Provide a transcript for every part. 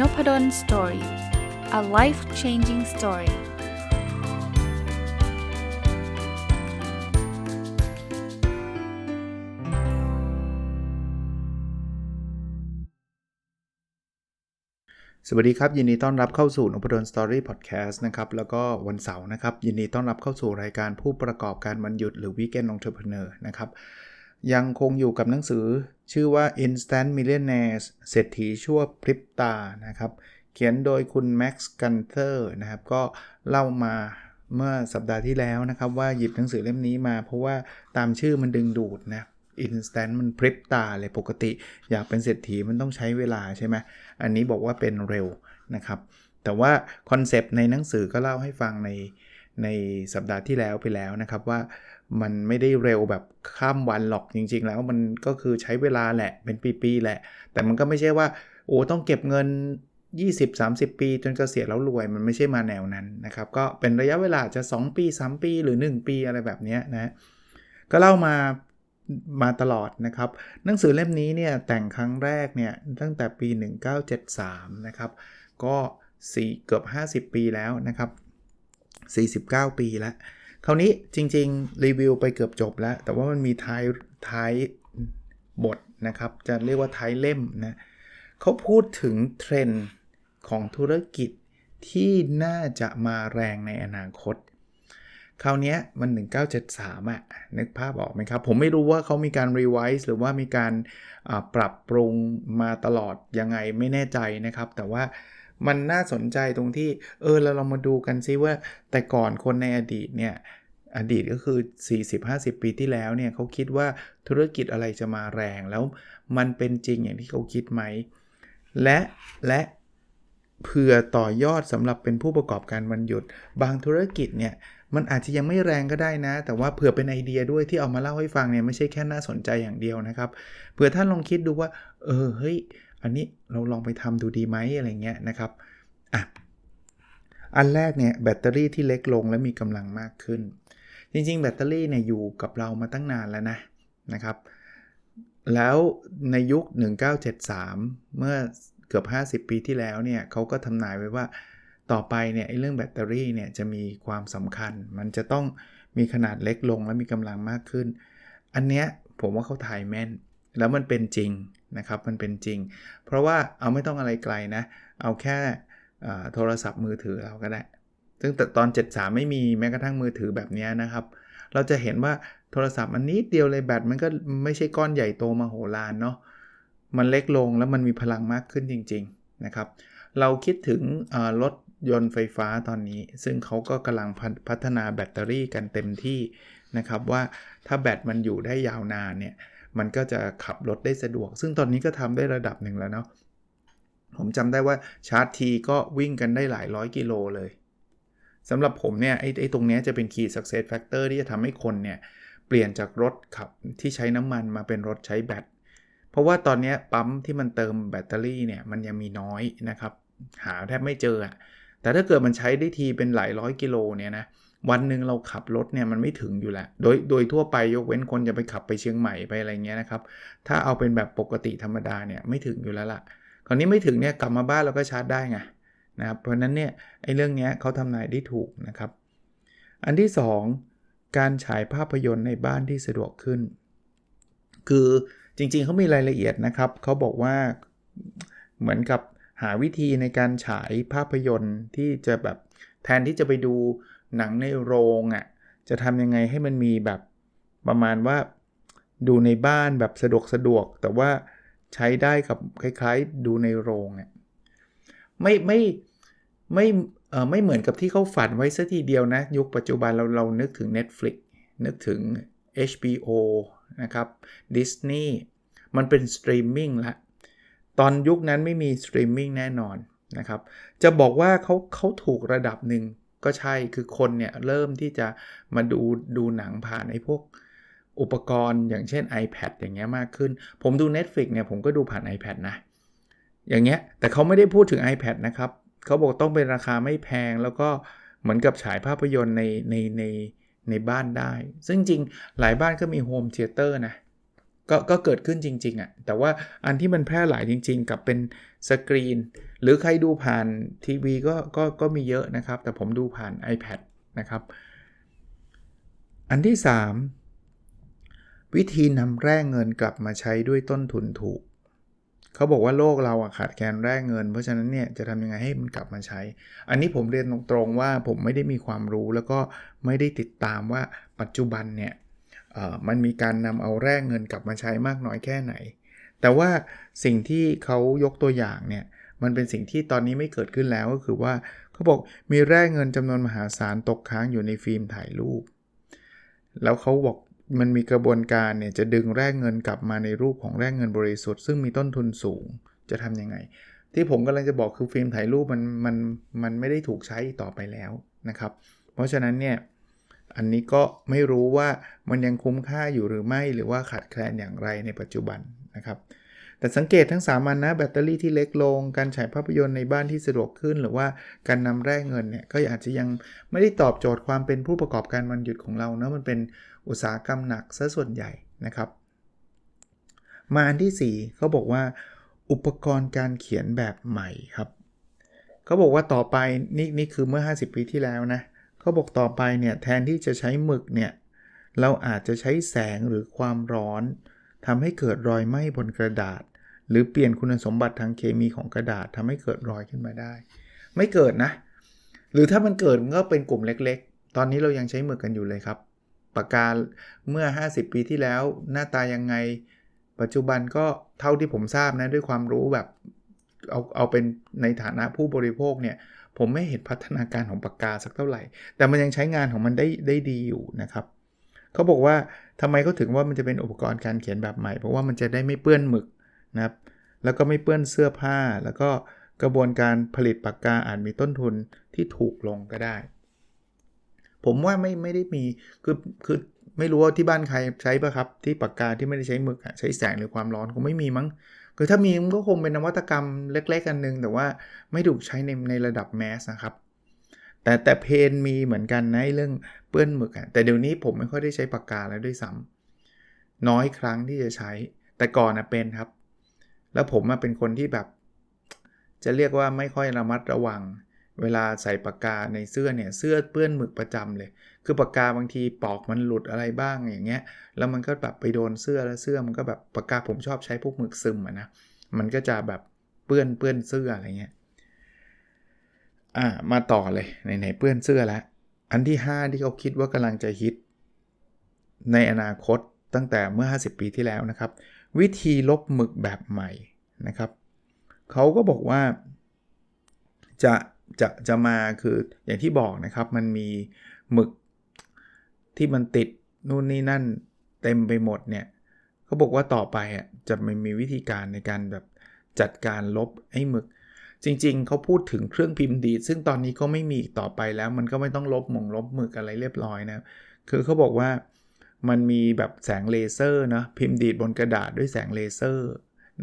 n o p ด d o สตอรี่ a life changing story สวัสดีครับ ยินดีต้อนรับเข้าสู่นพดลสตอรี่พอดแคสต์นะครับ แล้วก็วันเสาร์นะครับ ยินดีต้อนรับเข้าสู่รายการผู้ประกอบการวันหยุดหรือ Weekend Entrepreneur นะครับ ยังคงอยู่กับหนังสือ ชื่อว่า Instant Millionaires เศรษฐีชั่วพริบตานะครับ เขียนโดยคุณแม็กซ์กันเทอร์นะครับ ก็เล่ามาเมื่อสัปดาห์ที่แล้วนะครับ ว่าหยิบหนังสือเล่มนี้มา เพราะว่าตามชื่อมันดึงดูดนะ Instant มันพริบตาเลยปกติ อยากเป็นเศรษฐีมันต้องใช้เวลาใช่ไหมอันนี้บอกว่าเป็นเร็วนะครับ แต่ว่าคอนเซปต์ในหนังสือก็เล่าให้ฟังในในสัปดาห์ที่แล้วไปแล้วนะครับว่า มันไม่ได้เร็วแบบข้ามวันหรอกจริง ๆ แล้วมันก็คือใช้เวลาแหละเป็นปีๆแหละ แต่มันก็ไม่ใช่ว่าโอ้ต้องเก็บเงิน 20-30 ปี จนเกษียณแล้วรวยมันไม่ใช่มาแนวนั้นนะครับ ก็เป็นระยะเวลาจะ 2 ปี 3 ปีหรือ 1 ปีอะไรแบบนี้นะก็เล่ามามาตลอดนะครับ หนังสือเล่มนี้เนี่ยแต่งครั้งแรกเนี่ยตั้งแต่ปี 1973 นะครับ ก็ 4 เกือบ 50 ปีแล้วนะครับ 49 ปีแล้ว คราวนี้จริง ๆ รีวิวไปเกือบจบแล้ว แต่ว่ามันมีท้ายท้ายบทนะครับ จะเรียกว่าท้ายเล่มนะเขาพูดถึงเทรนด์ของธุรกิจที่น่าจะมาแรงในอนาคต คราวนี้มัน 1973อะนึกภาพออกไหมครับ ผมไม่รู้ว่าเขามีการรีไวซ์หรือว่ามีการปรับปรุงมาตลอดยังไงไม่แน่ใจนะครับ แต่ว่า มันน่าสนใจตรงที่ เออเราลองมาดูกันซิว่าแต่ก่อนคนในอดีตเนี่ย อดีตก็คือ 40-50 ปีที่แล้วเนี่ยเขาคิดว่าธุรกิจอะไรจะมาแรงแล้วมันเป็นจริงอย่างที่เขาคิดไหม และและเผื่อต่อยอดสำหรับเป็นผู้ประกอบการวันหยุด บางธุรกิจเนี่ยมันอาจจะยังไม่แรงก็ได้นะ แต่ว่าเผื่อเป็นไอเดียด้วยที่เอามาเล่าให้ฟังเนี่ยไม่ใช่แค่น่าสนใจอย่างเดียวนะครับ เผื่อท่านลองคิดดูว่า เออเฮ้ย อันนี้เราลองไปทำดูดีไหมอะไรเงี้ยนะครับอะอันแรกเนี่ยแบตเตอรี่ที่เล็กลงและมีกำลังมากขึ้น จริง ๆ แบตเตอรี่เนี่ยอยู่กับเรามาตั้งนานแล้วนะนะครับแล้วในยุค 1973 เมื่อเกือบ 50 ปีที่แล้วเนี่ยเขาก็ทำนายไว้ว่าต่อไปเนี่ยเรื่องแบตเตอรี่เนี่ยจะมีความสำคัญ มันจะต้องมีขนาดเล็กลงและมีกำลังมากขึ้น อันเนี้ยผมว่าเขาถ่ายแม่น แล้วมันเป็นจริงนะครับ มันเป็นจริง เพราะว่าเอาไม่ต้องอะไรไกลนะ เอาแค่โทรศัพท์มือถือเราก็ได้ ซึ่งแต่ตอน 73 ไม่มีแม้กระทั่งมือถือแบบนี้นะครับ เราจะเห็นว่าโทรศัพท์มันนิดเดียวเลยแบตมันก็ไม่ใช่ก้อนใหญ่โตมาโหฬารเนาะ มันเล็กลงแล้วมันมีพลังมากขึ้นจริง ๆนะครับ เราคิดถึงรถยนต์ไฟฟ้าตอนนี้ ซึ่งเขาก็กำลังพัฒนาแบตเตอรี่กันเต็มที่นะครับว่าถ้าแบตมันอยู่ได้ยาวนานเนี่ย มันก็จะขับรถได้สะดวก ซึ่งตอนนี้ก็ทำได้ระดับหนึ่งแล้วเนาะผมจำได้ว่าชาร์จทีก็วิ่งกันได้หลายร้อยกิโลเลยสำหรับผมเนี่ยไอ้ไอ้ตรงนี้จะเป็น key success factor ที่จะทำให้คนเนี่ยเปลี่ยนจากรถขับที่ใช้น้ำมันมาเป็นรถใช้แบต เพราะว่าตอนนี้ปั๊มที่มันเติมแบตเตอรี่เนี่ยมันยังมีน้อยนะครับ หาแทบไม่เจอ แต่ถ้าเกิดมันใช้ได้ทีเป็นหลายร้อยกิโลเนี่ยนะ วันหนึ่งเราขับรถเนี่ยมันไม่ถึงอยู่แล้ว โดยโดยทั่วไปยกเว้นคนจะไปขับไปเชียงใหม่ไปอะไรเงี้ยนะครับ ถ้าเอาเป็นแบบปกติธรรมดาเนี่ยไม่ถึงอยู่แล้วล่ะ คราวนี้ไม่ถึงเนี่ยกลับมาบ้านเราก็ชาร์จได้ไงนะครับ เพราะนั้นเนี่ยไอ้เรื่องเนี้ยเขาทำนายได้ถูกนะครับ อันที่ 2 การฉายภาพยนตร์ในบ้านที่สะดวกขึ้น คือจริงๆเขามีรายละเอียดนะครับเขาบอกว่าเหมือนกับหาวิธีในการฉายภาพยนตร์ที่จะแบบแทนที่จะไปดู หนังในโรงอะ่ะจะทำยังไงให้มันมีแบบประมาณว่าดูในบ้านแบบสะดวกสะดวก แต่ว่าใช้ได้กับคล้ายๆ ดูในโรงเนี่ยไม่ไม่ไม่เออไม่เหมือนกับที่เขาฝันไว้สัทีเดียวนะ ยุคปัจจุบันเราเรานึกถึง Netflix นึกถึง HBO นะครับ Disney มันเป็นสตรีมมิ่งละตอนยุคนั้นไม่มีสตรีมมิ่งแน่นอนนะครับ จะบอกว่าเขาเขาถูกระดับหนึ่ง ก็ใช่คือคนเนี่ยเริ่มที่จะมาดูดูหนังผ่านไอ้พวกอุปกรณ์อย่างเช่น iPad อย่างเงี้ยมากขึ้น ผมดู Netflix เนี่ยผมก็ดูผ่าน iPad นะ อย่างเงี้ยแต่เขาไม่ได้พูดถึง iPad นะครับเขาบอกต้องเป็นราคาไม่แพงแล้วก็เหมือนกับฉายภาพยนตร์ในในในในบ้านได้ ซึ่งจริงหลายบ้านก็มีโฮมเทเตอร์นะ ก็ก็เกิดขึ้นจริงๆอะ่ะแต่ว่าอันที่มันแพร่หลายจริง ๆ กับเป็นสกรีน หรือใครดูผ่านทีวีก็ก็ก็มีเยอะนะครับ แต่ผมดูผ่าน iPad นะครับ อันที่ 3 วิธีนำแร่เงินกลับมาใช้ด้วยต้นทุนถูก เขาบอกว่าโลกเราอะขาดแคลนแร่เงิน เพราะฉะนั้นเนี่ยจะทำยังไงให้มันกลับมาใช้ อันนี้ผมเรียนตรงๆว่าผมไม่ได้มีความรู้แล้วก็ไม่ได้ติดตามว่าปัจจุบันเนี่ย มันมีการนำเอาแร่เงินกลับมาใช้มากน้อยแค่ไหน แต่ว่าสิ่งที่เขายกตัวอย่างเนี่ยมันเป็นสิ่งที่ตอนนี้ไม่เกิดขึ้นแล้วก็คือว่าเขาบอกมีแร่เงินจำนวนมหาศาลตกค้างอยู่ในฟิล์มถ่ายรูป แล้วเขาบอกมันมีกระบวนการเนี่ยจะดึงแร่เงินกลับมาในรูปของแร่เงินบริสุทธิ์ซึ่งมีต้นทุนสูงจะทํำยังไง ที่ผมกำลังจะบอกคือฟิล์มถ่ายรูปมันมันมันไม่ได้ถูกใช้ต่อไปแล้วนะครับ เพราะฉะนั้นเนี่ย อันนี้ก็ไม่รู้ว่ามันยังคุ้มค่าอยู่หรือไม่ หรือว่าขาดแคลนอย่างไรในปัจจุบันนะครับ แต่สังเกตทั้ง3มันนะแบตเตอรี่ที่เล็กลง การฉายภาพยนตร์ในบ้านที่สะดวกขึ้น หรือว่าการนำแร่เงินเนี่ยก็อาจจะยังไม่ได้ตอบโจทย์ความเป็นผู้ประกอบการวันหยุดของเราเนะมันเป็นอุตสาหกรรมหนักซะส่วนใหญ่นะครับ มาอันที่4เขาบอกว่า อุปกรณ์การเขียนแบบใหม่ครับเขาบอกว่าต่อไปนี่นี่คือเมื่อ 50 ปีที่แล้วนะเขาบอกต่อไปเนี่ยแทนที่จะใช้หมึกเนี่ยเราอาจจะใช้แสงหรือความร้อนทำให้เกิดรอยไหม้บนกระดาษ หรือเปลี่ยนคุณสมบัติทางเคมีของกระดาษทำให้เกิดรอยขึ้นมาได้ ไม่เกิดนะ หรือถ้ามันเกิดมันก็เป็นกลุ่มเล็กๆ ตอนนี้เรายังใช้หมึกกันอยู่เลยครับปากกาเมื่อ 50 ปีที่แล้วหน้าตายังไง ปัจจุบันก็เท่าที่ผมทราบนะด้วยความรู้แบบเอาเอาเป็นในฐานะผู้บริโภคเนี่ย ผมไม่เห็นพัฒนาการของปากกาสักเท่าไหร่ แต่มันยังใช้งานของมันได้ได้ดีอยู่นะครับเขาบอกว่าทำไมเขาถึงว่ามันจะเป็นอุปกรณ์การเขียนแบบใหม่ เพราะว่ามันจะได้ไม่เปื้อนหมึกนะครับแล้วก็ไม่เปื้อนเสื้อผ้า แล้วก็กระบวนการผลิตปากกาอาจมีต้นทุนที่ถูกลงก็ได้ ผมว่าไม่ไม่ได้มีคือคือไม่รู้ว่าที่บ้านใครใช้ปะครับ ที่ปากกาที่ไม่ได้ใช้หมึกใช้แสงหรือความร้อนคงไม่มีมั้ง คือถ้ามีมันก็คงเป็นนวัตกรรมเล็กๆกันนึง แต่ว่าไม่ถูกใช้ในในระดับแมสนะครับ แต่แต่เพนมีเหมือนกันนะเรื่องเปื้อนหมึกอะแต่เดี๋ยวนี้ผมไม่ค่อยได้ใช้ปากกาแล้วด้วยซ้ำน้อยครั้งที่จะใช้ แต่ก่อนนะเป็นครับ แล้วผมเป็นคนที่แบบ จะเรียกว่าไม่ค่อยระมัดระวัง เวลาใส่ปากกาในเสื้อเนี่ยเสื้อเปื้อนหมึกประจำเลย คือปากกาบางทีปอกมันหลุดอะไรบ้างอย่างเงี้ย แล้วมันก็แบบไปโดนเสื้อแล้วเสื้อมันก็แบบปากกาผมชอบใช้พวกหมึกซึมอะนะ มันก็จะแบบเปื้อนเปื้อนเสื้ออะไรเงี้ย อ่ามาต่อเลยไหนๆเปื้อนเสื้อแล้ว อันที่ 5 ที่เขาคิดว่ากำลังจะฮิต ในอนาคตตั้งแต่เมื่อ 50 ปีที่แล้วนะครับ วิธีลบหมึกแบบใหม่นะครับเขาก็บอกว่าจะจะจะมาคืออย่างที่บอกนะครับ มันมีหมึก ที่มันติดนู่นนี่นั่นเต็มไปหมดเนี่ยเขาบอกว่าต่อไปอะจะไม่มีวิธีการในการแบบจัดการลบไอ้หมึก จริง ๆ เขาพูดถึงเครื่องพิมพ์ดีดซึ่งตอนนี้ก็ไม่มีต่อไปแล้ว มันก็ไม่ต้องลบหมงลบหมึกอะไรเรียบร้อยนะคือเขาบอกว่ามันมีแบบแสงเลเซอร์นะพิมพ์ดีดบนกระดาษด้วยแสงเลเซอร์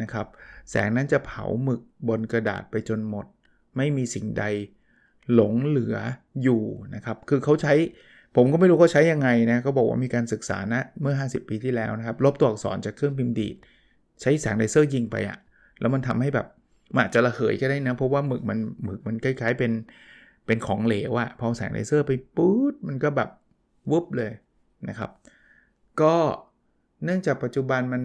นะครับ แสงนั้นจะเผาหมึกบนกระดาษไปจนหมด ไม่มีสิ่งใดหลงเหลืออยู่นะครับ คือเขาใช้ ผมก็ไม่รู้เขาใช้ยังไงนะเขาบอกว่ามีการศึกษานะเมื่อ 50 ปีที่แล้วนะครับ ลบตัวอักษรจากเครื่องพิมพ์ดีดใช้แสงเลเซอร์ยิงไปอะแล้วมันทำให้แบบมันอาจจะระเหยก็ได้นะ เพราะว่าหมึกมันหมึกมันคล้ายๆเป็นเป็นของเหลวอะพอแสงเลเซอร์ไปปุ๊บมันก็แบบวุบเลยนะครับ ก็เนื่องจากปัจจุบันมัน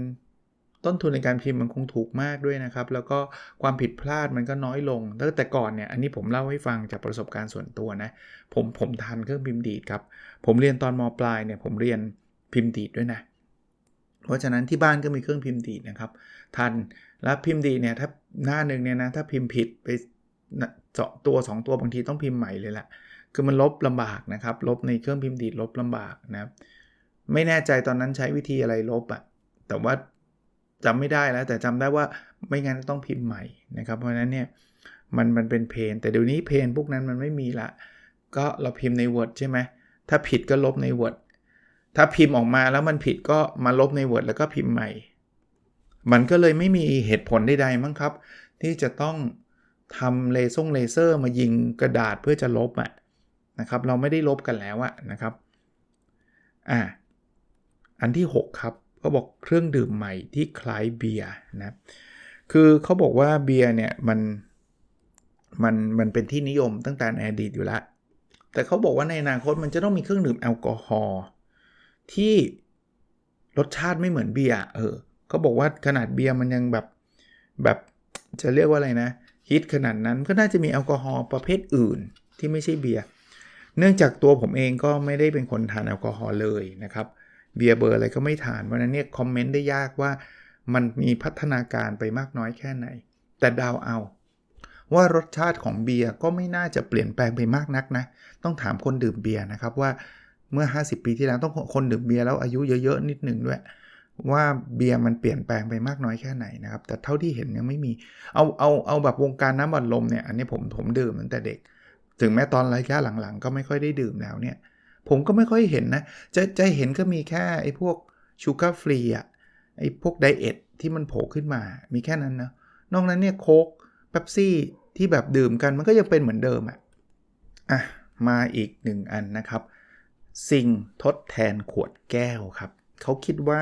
ต้นทุนในการพิมพ์มันคงถูกมากด้วยนะครับ แล้วก็ความผิดพลาดมันก็น้อยลงตั้งแต่ก่อนเนี่ย อันนี้ผมเล่าให้ฟังจากประสบการณ์ส่วนตัวนะ ผมผมทันเครื่องพิมพ์ดีดครับ ผมเรียนตอนมปลายเนี่ยผมเรียนพิมพ์ดีดด้วยนะ เพราะฉะนั้นที่บ้านก็มีเครื่องพิมพ์ดีดนะครับ ทัน แล้วพิมพ์ดีเนี่ยถ้าหน้าหนึ่งเนี่ยนะถ้าพิมพ์ผิดไปเจาะตัว 2 ตัวบางทีต้องพิมพ์ใหม่เลยแหละคือมันลบลำบากนะครับ ลบในเครื่องพิมพ์ดีดลบลำบากนะ ไม่แน่ใจตอนนั้นใช้วิธีอะไรลบอะแต่ว่า จำไม่ได้แล้วแต่จำได้ว่าไม่งั้นต้องพิมพ์ใหม่นะครับเพราะฉะนั้นเนี่ยมันมันเป็นเพนแต่เดี๋ยวนี้เพนพวกนั้นมันไม่มีละ ก็เราพิมพ์ใน Word ใช่ไหมถ้าผิดก็ลบใน Word ถ้าพิมพ์ออกมาแล้วมันผิดก็มาลบใน Word แล้วก็พิมพ์ใหม่ มันก็เลยไม่มีเหตุผลใดๆมั้งครับ ที่จะต้องทำเลซ่งเลเซอร์มายิงกระดาษเพื่อจะลบอะนะครับ เราไม่ได้ลบกันแล้วอะนะครับอ่าอันที่ 6 ครับ เขาบอกเครื่องดื่มใหม่ที่คล้ายเบียร์นะคือเขาบอกว่าเบียร์เนี่ยมันมันมันเป็นที่นิยมตั้งแต่ในอดีตอยู่แล้วแต่เขาบอกว่าในอนาคตมันจะต้องมีเครื่องดื่มแอลกอฮอล์ที่รสชาติไม่เหมือนเบียร์เออเขาบอกว่าขนาดเบียร์มันยังแบบแบบจะเรียกว่าอะไรนะฮิตขนาดนั้นก็น่าจะมีแอลกอฮอล์ประเภทอื่นที่ไม่ใช่เบียร์เนื่องจากตัวผมเองก็ไม่ได้เป็นคนทานแอลกอฮอล์เลยนะครับ เบียร์เบอร์อะไรก็ไม่ทานเพราะนั้นเนี่ยคอมเมนต์ได้ยากว่ามันมีพัฒนาการไปมากน้อยแค่ไหน แต่ดาวเอา ว่ารสชาติของเบียร์ก็ไม่น่าจะเปลี่ยนแปลงไปมากนักนะ ต้องถามคนดื่มเบียร์นะครับว่าเมื่อ 50 ปีที่แล้วต้องคนดื่มเบียร์แล้วอายุเยอะๆนิดหนึ่งด้วยว่าเบียร์มันเปลี่ยนแปลงไปมากน้อยแค่ไหนนะครับ แต่เท่าที่เห็นยังไม่มี เอาเอาเอาแบบวงการน้ำบัดลมเนี่ย อันนี้ผมผมดื่มตั้งแต่เด็ก ถึงแม้ตอนระยะหลังๆ ก็ไม่ค่อยได้ดื่มแล้วเนี่ย ผมก็ไม่ค่อยเห็นนะ จะจะเห็นก็มีแค่ไอ้พวกชูการ์ฟรีอะไอ้พวกไดเอทที่มันโผล่ขึ้นมามีแค่นั้นนะนอกนั้นเนี่ยโค้กเป๊ปซี่ที่แบบดื่มกันมันก็ยังเป็นเหมือนเดิมอะอะมาอีกหนึ่งอันนะครับ สิ่งทดแทนขวดแก้วครับเขาคิดว่า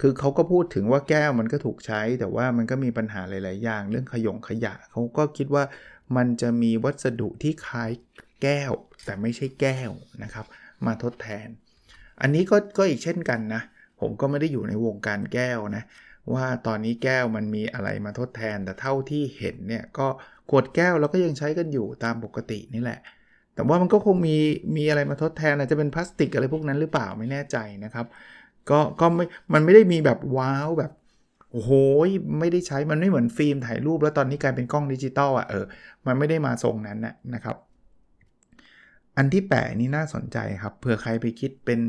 คือเขาก็พูดถึงว่าแก้วมันก็ถูกใช้ แต่ว่ามันก็มีปัญหาหลาย ๆ อย่าง เรื่องขยงขยะเขาก็คิดว่ามันจะมีวัสดุที่คล้ายแก้ว แต่ไม่ใช่แก้วนะครับ มาทดแทน อันนี้ก็ก็อีกเช่นกันนะ ผมก็ไม่ได้อยู่ในวงการแก้วนะ ว่าตอนนี้แก้วมันมีอะไรมาทดแทน แต่เท่าที่เห็นเนี่ยก็ขวดแก้วเราก็ยังใช้กันอยู่ตามปกตินี่แหละ แต่ว่ามันก็คงมีมีอะไรมาทดแทนอาจจะเป็นพลาสติกอะไรพวกนั้นหรือเปล่าไม่แน่ใจนะครับ ก็ก็ไม่มันไม่ได้มีแบบว้าวแบบโอ้โหไม่ได้ใช้มันไม่เหมือนฟิล์มถ่ายรูป แล้วตอนนี้กลายเป็นกล้องดิจิตอลอะเออมันไม่ได้มาทรงนั้นนะนะครับ อันที่แปดนี่น่าสนใจครับเผื่อใครไปคิดเป็น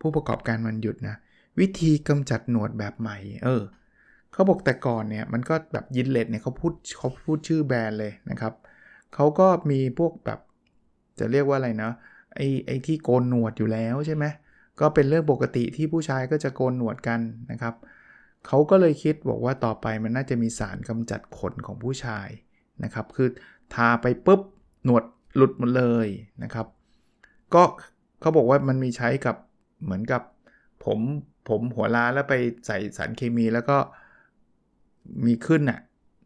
ผู้ประกอบการวันหยุดนะ วิธีกำจัดหนวดแบบใหม่ เออเขาบอกแต่ก่อนเนี่ยมันก็แบบยินเลตเนี่ยเขาพูดเขาพูดชื่อแบรนด์เลยนะครับเขาก็มีพวกแบบจะเรียกว่าอะไรนะไอ้ไอ้ที่โกนหนวดอยู่แล้วใช่ไหมก็เป็นเรื่องปกติที่ผู้ชายก็จะโกนหนวดกันนะครับเขาก็เลยคิดบอกว่าต่อไปมันน่าจะมีสารกำจัดขนของผู้ชายนะครับ คือทาไปปุ๊บหนวดหลุดหมดเลยนะครับ ก็เขาบอกว่ามันมีใช้กับเหมือนกับผมผมหัวล้าแล้วไปใส่สารเคมีแล้วก็มีขึ้นอะ่ะ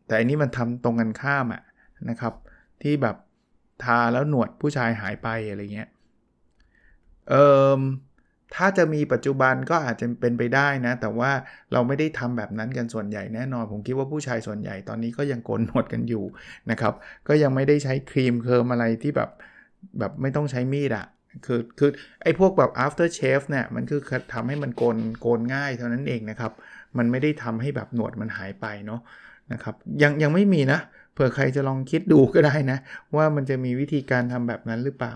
แต่อันนี้มันทำตรงกันข้ามอะ่ะนะครับ ที่แบบทาแล้วหนวดผู้ชายหายไปอะไรเงี้ยเอ่อถ้าจะมีปัจจุบันก็อาจจะเป็นไปได้นะ แต่ว่าเราไม่ได้ทำแบบนั้นกันส่วนใหญ่แน่นอน ผมคิดว่าผู้ชายส่วนใหญ่ตอนนี้ก็ยังโกนหนวดกันอยู่นะครับ ก็ยังไม่ได้ใช้ครีมเคิร์มอะไรที่แบบ แบบไม่ต้องใช้มีดอะคือคือไอ้พวกแบบ after shave เนี่ยมันคือทำให้มันโกนโกนง่ายเท่านั้นเองนะครับ มันไม่ได้ทำให้แบบหนวดมันหายไปเนาะนะครับยังยังไม่มีนะเผื่อใครจะลองคิดดูก็ได้นะ ว่ามันจะมีวิธีการทำแบบนั้นหรือเปล่า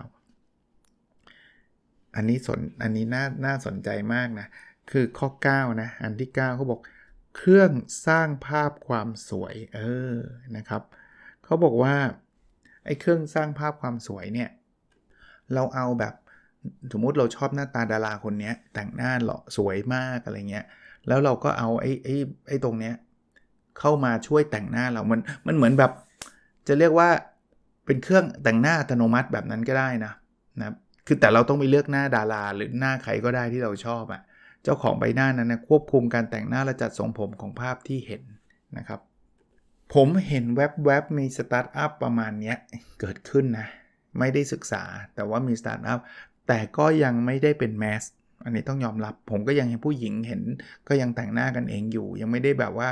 อันนี้สนอันนี้น่าน่าสนใจมากนะ คือข้อ 9 นะ อันที่ 9เขาบอกเครื่องสร้างภาพความสวยเออนะครับเขาบอกว่าไอ้เครื่องสร้างภาพความสวยเนี่ย เราเอาแบบสมมุติเราชอบหน้าตาดาราคนนี้แต่งหน้าหล่อสวยมากอะไรเงี้ยแล้วเราก็เอาไอ้ไอ้ไอ้ตรงเนี้ยเข้ามาช่วยแต่งหน้าเรา มันมันเหมือนแบบ จะเรียกว่าเป็นเครื่องแต่งหน้าอัตโนมัติแบบนั้นก็ได้นะนะคือแต่เราต้องไปเลือกหน้าดาราหรือหน้าใครก็ได้ที่เราชอบอะ่ะเจ้าของใบหน้านั้นนะควบคุมการแต่งหน้าและจัดทรงผมของภาพที่เห็นนะครับ ผมเห็นแว็บๆมีสตาร์ทอัพประมาณนี้เกิดขึ้นนะ ไม่ได้ศึกษา แต่ว่ามีสตาร์ทอัพแต่ก็ยังไม่ได้เป็นแมสอันนี้ต้องยอมรับ ผมก็ยังเห็นผู้หญิงเห็น ก็ยังแต่งหน้ากันเองอยู่ ยังไม่ได้แบบว่า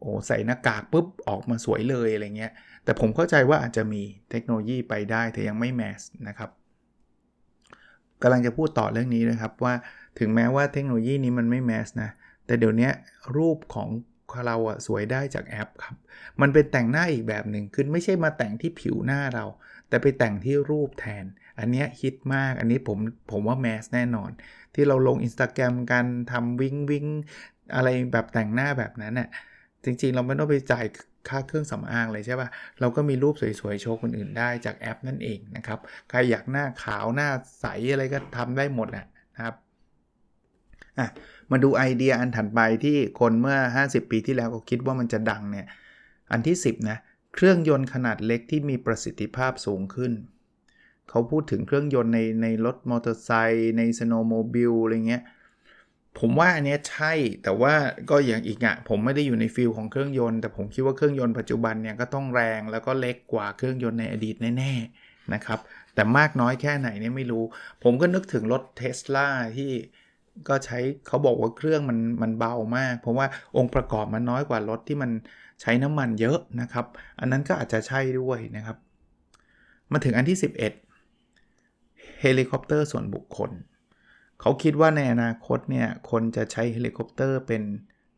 โอ้ใส่หน้ากากปุ๊บออกมาสวยเลยอะไรเงี้ย แต่ผมเข้าใจว่าอาจจะมีเทคโนโลยีไปได้แต่ยังไม่แมสนะครับกำลังจะพูดต่อเรื่องนี้นะครับว่าถึงแม้ว่าเทคโนโลยีนี้มันไม่แมสนะแต่เดี๋ยวนี้รูปของ เราอะสวยได้จากแอปครับ มันเป็นแต่งหน้าอีกแบบหนึ่งคือไม่ใช่มาแต่งที่ผิวหน้าเรา แต่ไปแต่งที่รูปแทน อันนี้ฮิตมากอันนี้ผมผมว่าแมสแน่นอน ที่เราลง Instagram กันทำวิงวิงอะไรแบบแต่งหน้าแบบนั้นน่ะจริงๆ เราไม่ต้องไปจ่ายค่าเครื่องสำอางเลยใช่ปะ่ะ เราก็มีรูปสวยๆ โชว์คนอื่นได้จากแอปนั่นเองนะครับ ใครอยากหน้าขาวหน้าใสอะไรก็ทำได้หมดแหละนะครับ อะมาดูไอเดียอันถัดไปที่คนเมื่อ 50 ปีที่แล้วก็คิดว่ามันจะดังเนี่ย อันที่ 10 นะ เครื่องยนต์ขนาดเล็กที่มีประสิทธิภาพสูงขึ้น เขาพูดถึงเครื่องยนต์ในในรถมอเตอร์ไซค์ในสโนโมบิลอะไรเงี้ย ผมว่าอันเนี้ยใช่ แต่ว่าก็อย่างอีกอะผมไม่ได้อยู่ในฟิลของเครื่องยนต์ แต่ผมคิดว่าเครื่องยนต์ปัจจุบันเนี่ยก็ต้องแรงแล้วก็เล็กกว่าเครื่องยนต์ในอดีตแน่ๆนะครับ แต่มากน้อยแค่ไหนเนี่ยไม่รู้ ผมก็นึกถึงรถเทสลาที่ ก็ใช้เขาบอกว่าเครื่องมันมันเบามาก เพราะว่าองค์ประกอบมันน้อยกว่ารถที่มันใช้น้ำมันเยอะนะครับ อันนั้นก็อาจจะใช่ด้วยนะครับ มาถึงอันที่ 11เฮลิคอปเตอร์ส่วนบุคคล เขาคิดว่าในอนาคตเนี่ยคนจะใช้เฮลิคอปเตอร์เป็น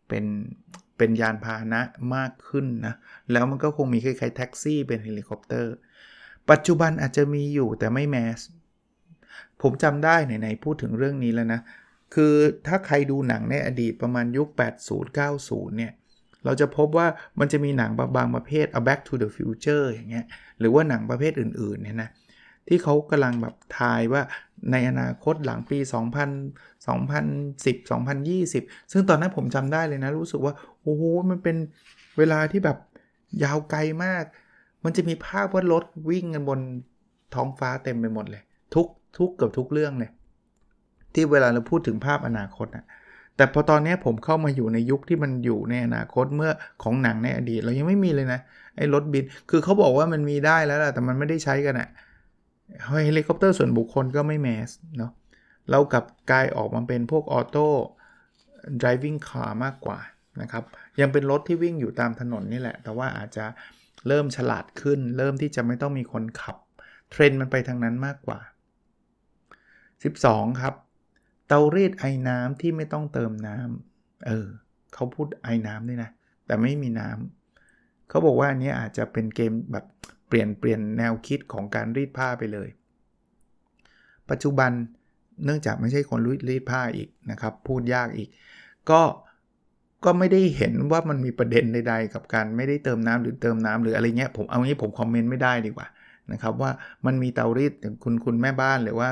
เป็นเป็นยานพาหนะมากขึ้นนะ แล้วมันก็คงมีคล้ายๆแท็กซี่เป็นเฮลิคอปเตอร์ ปัจจุบันอาจจะมีอยู่แต่ไม่แมส ผมจำได้ไหนๆพูดถึงเรื่องนี้แล้วนะ คือถ้าใครดูหนังในอดีตประมาณยุค 80 90 เนี่ย เราจะพบว่ามันจะมีหนังบางประเภท a Back to the Future อย่างเงี้ย หรือว่าหนังประเภทอื่นๆ เนี่ยนะ ที่เขากำลังแบบทายว่าในอนาคตหลังปี 2000 2010 2020 ซึ่งตอนนั้นผมจำได้เลยนะ รู้สึกว่า โอ้โห มันเป็นเวลาที่แบบยาวไกลมาก มันจะมีภาพว่ารถวิ่งกันบนท้องฟ้าเต็มไปหมดเลย ทุกทุกเกือบทุกเรื่องเลย ที่เวลาเราพูดถึงภาพอนาคตอะแต่พอตอนนี้ผมเข้ามาอยู่ในยุคที่มันอยู่ในอนาคตเมื่อของหนังในอดีต เรายังไม่มีเลยนะไอ้รถบินคือเขาบอกว่ามันมีได้แล้วแหละแต่มันไม่ได้ใช้กันอะเฮลิคอปเตอร์ส่วนบุคคลก็ไม่แมสเนาะเรากับกายออกมาเป็นพวกออโต้ driving car มากกว่านะครับ ยังเป็นรถที่วิ่งอยู่ตามถนนนี่แหละ แต่ว่าอาจจะเริ่มฉลาดขึ้น เริ่มที่จะไม่ต้องมีคนขับ เทรนด์มันไปทางนั้นมากกว่า 12 ครับ เตารีดไอ้น้ำที่ไม่ต้องเติมน้ำเออเขาพูดไอ้น้ำด้วยนะ แต่ไม่มีน้ำเขาบอกว่าอันนี้อาจจะเป็นเกมแบบเปลี่ยนเปลี่ยนแนวคิดของการรีดผ้าไปเลย ปัจจุบันเนื่องจากไม่ใช่คนรีดผ้าอีกนะครับ พูดยากอีก ก็ก็ไม่ได้เห็นว่ามันมีประเด็นใดๆ กับการไม่ได้เติมน้ำหรือเติมน้ำหรืออะไรเงี้ยผมเอางี้ผมคอมเมนต์ไม่ได้ดีกว่า นะครับว่ามันมีเตารีดคุณคุณแม่บ้านหรือว่า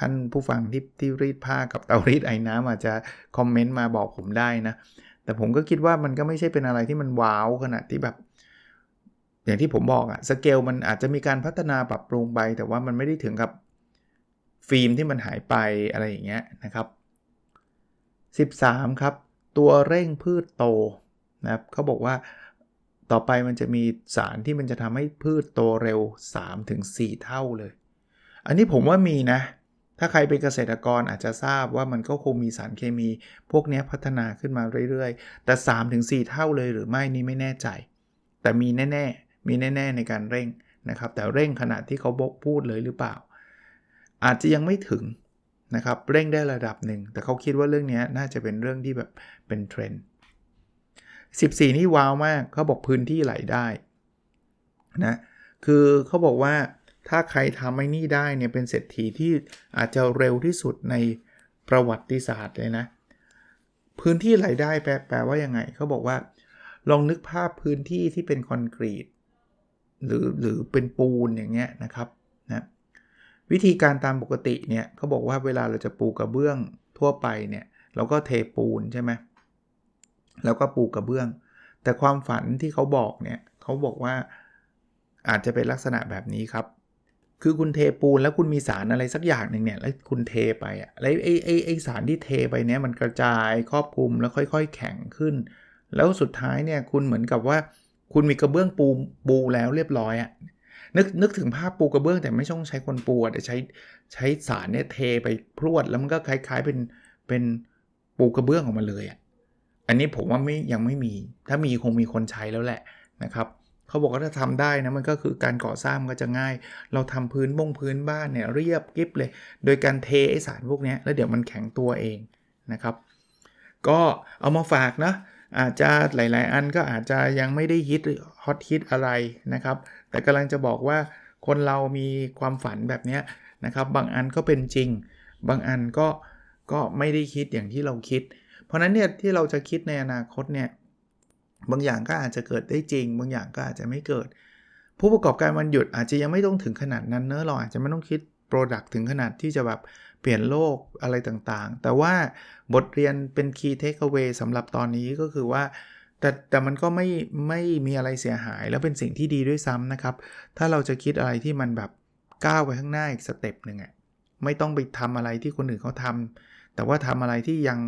ท่านผู้ฟังที่ที่รีดผ้ากับเตารีดไอ้น้ำอาจจะคอมเมนต์มาบอกผมได้นะ แต่ผมก็คิดว่ามันก็ไม่ใช่เป็นอะไรที่มันว้าวขนาดที่แบบ อย่างที่ผมบอกอะสเกลมันอาจจะมีการพัฒนาปรับปรุงไป แต่ว่ามันไม่ได้ถึงกับฟิล์มที่มันหายไปอะไรอย่างเงี้ยนะครับ 13 ครับ ตัวเร่งพืชโตนะครับเขาบอกว่า ต่อไปมันจะมีสารที่มันจะทำให้พืชโตเร็ว 3-4 เท่าเลย อันนี้ผมว่ามีนะ ถ้าใครเป็นเกษตรกรอาจจะทราบว่ามันก็คงมีสารเคมี พวกนี้พัฒนาขึ้นมาเรื่อยๆ แต่ 3-4 เท่าเลยหรือไม่นี่ไม่แน่ใจ แต่มีแน่ๆ มีแน่ ๆ ในการเร่งนะครับ แต่เร่งขนาดที่เขาบกพูดเลยหรือเปล่า อาจจะยังไม่ถึงนะครับ เร่งได้ระดับหนึ่ง แต่เขาคิดว่าเรื่องนี้น่าจะเป็นเรื่องที่แบบเป็นเทรนด์ 14 นี่ว้าวมากเขาบอกพื้นที่ไหลได้นะคือเขาบอกว่าถ้าใครทำไอ้นี่ได้เนี่ยเป็นเศรษฐีที่อาจจะเร็วที่สุดในประวัติศาสตร์เลยนะ พื้นที่ไหลได้แปลแปลว่ายังไงเขาบอกว่า ลองนึกภาพพื้นที่ที่เป็นคอนกรีต หรือหรือเป็นปูนอย่างเงี้ยนะครับนะวิธีการตามปกติเนี่ยเขาบอกว่าเวลาเราจะปูกระเบื้องทั่วไปเนี่ยเราก็เทปูนใช่ไหม แล้วก็ปูกระเบื้อง แต่ความฝันที่เขาบอกเนี่ยเขาบอกว่าอาจจะเป็นลักษณะแบบนี้ครับ คือคุณเทปูนแล้วคุณมีสารอะไรสักอย่างหนึ่งเนี่ยแล้วคุณเทไปอะแล้วไอ้ไอ้ไอ้สารที่เทไปเนี่ยมันกระจายครอบคลุมแล้วค่อย ๆ แข็งขึ้น แล้วสุดท้ายเนี่ยคุณเหมือนกับว่า คุณมีกระเบื้องปูปูแล้วเรียบร้อยอะนึกนึกถึงภาพปูกระเบื้องแต่ไม่ต้องใช้คนปูแต่ใช้ใช้สารเนี่ยเทไปพรวดแล้วมันก็คล้าย ๆเป็นเป็นปูกระเบื้องออกมาเลยอะ อันนี้ผมว่าไม่ยังไม่มี ถ้ามีคงมีคนใช้แล้วแหละนะครับเขาบอกว่าถ้าทำได้นะมันก็คือการก่อสร้างก็จะง่าย เราทำพื้นบงพื้นบ้านเนี่ยเรียบกิฟเลย โดยการเทไอสารพวกนี้แล้วเดี๋ยวมันแข็งตัวเองนะครับ ก็เอามาฝากนะอาจจะหลาย ๆ อันก็อาจจะยังไม่ได้ฮิตฮอตฮิตอะไรนะครับ แต่กำลังจะบอกว่าคนเรามีความฝันแบบนี้นะครับ บางอันก็เป็นจริง บางอันก็ก็ไม่ได้คิดอย่างที่เราคิด เพราะนั้นเนี่ยที่เราจะคิดในอนาคตเนี่ยบางอย่างก็อาจจะเกิดได้จริง บางอย่างก็อาจจะไม่เกิด ผู้ประกอบการวันหยุดอาจจะยังไม่ต้องถึงขนาดนั้นเนอะเราอาจจะไม่ต้องคิดโปรดักต์ถึงขนาดที่จะแบบเปลี่ยนโลกอะไรต่างๆ แต่ว่าบทเรียนเป็น key takeaway สำหรับตอนนี้ก็คือว่า แต่แต่มันก็ไม่ไม่มีอะไรเสียหาย แล้วเป็นสิ่งที่ดีด้วยซ้ำนะครับ ถ้าเราจะคิดอะไรที่มันแบบก้าวไปข้างหน้าอีกสเต็ปหนึ่งอะไม่ต้องไปทำอะไรที่คนอื่นเขาทำแต่ว่าทำอะไรที่ยัง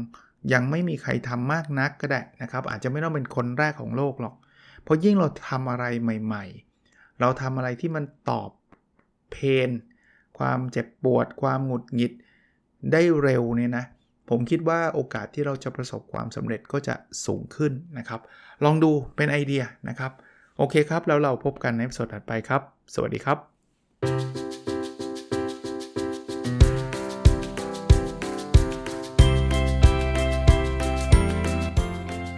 ยังไม่มีใครทำมากนักก็ได้นะครับ อาจจะไม่ต้องเป็นคนแรกของโลกหรอก เพราะยิ่งเราทำอะไรใหม่ ๆ เราทำอะไรที่มันตอบเพนความเจ็บปวด ความหงุดหงิดได้เร็วเนี่ยนะ ผมคิดว่าโอกาสที่เราจะประสบความสำเร็จก็จะสูงขึ้นนะครับ ลองดูเป็นไอเดียนะครับ โอเคครับ แล้วเราพบกันในสดถัดไปครับ สวัสดีครับ